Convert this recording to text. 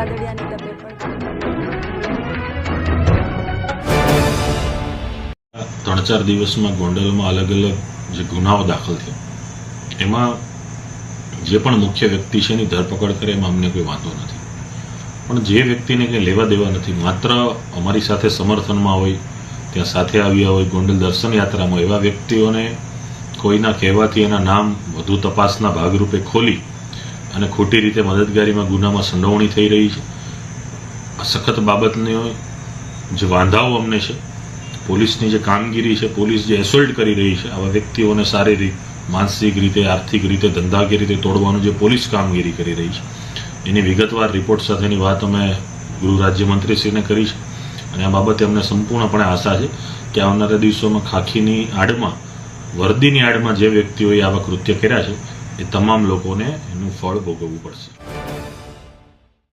કાગડિયાની ડબે પણ ત્રણ ચાર દિવસમાં ગોંડલમાં અલગ અલગ જે ગુનાઓ દાખલ થયો. એમાં જે પણ મુખ્ય વ્યક્તિ છે એની ધરપકડ કરે એમાં અમને કોઈ વાંધો નથી. પણ જે વ્યક્તિને કંઈ લેવા દેવા નથી, માત્ર અમારી સાથે સમર્થનમાં હોય, ત્યાં સાથે આવ્યા હોય, ગોંડલ દર્શન યાત્રામાં એવા વ્યક્તિઓને કોઈના કહેવાથી એના નામ વધુ તપાસના ભાગરૂપે ખોલી અને ખોટી રીતે મદદગારીમાં ગુનામાં સંડોવણી થઈ રહી છે. આ સખત બાબતની જે વાંધાઓ અમને છે, પોલીસની જે કામગીરી છે, પોલીસ જે એસોલ્ટ કરી રહી છે, આવા વ્યક્તિઓને શારીરિક, માનસિક રીતે, આર્થિક રીતે, ધંધાકીય રીતે તોડવાનું જે પોલીસ કામગીરી કરી રહી છે. એની વિગતવાર રિપોર્ટ સાથેની વાત અમે ગૃહ રાજ્યમંત્રીશ્રીને કરી છે. અને આ બાબતે અમને સંપૂર્ણપણે આશા છે કે આવનારા દિવસોમાં ખાખીની આડમાં, વર્દીની આડમાં જે વ્યક્તિઓએ આવા કૃત્ય કર્યા છે એ તમામ લોકોને એનું ફળ ભોગવવું પડશે.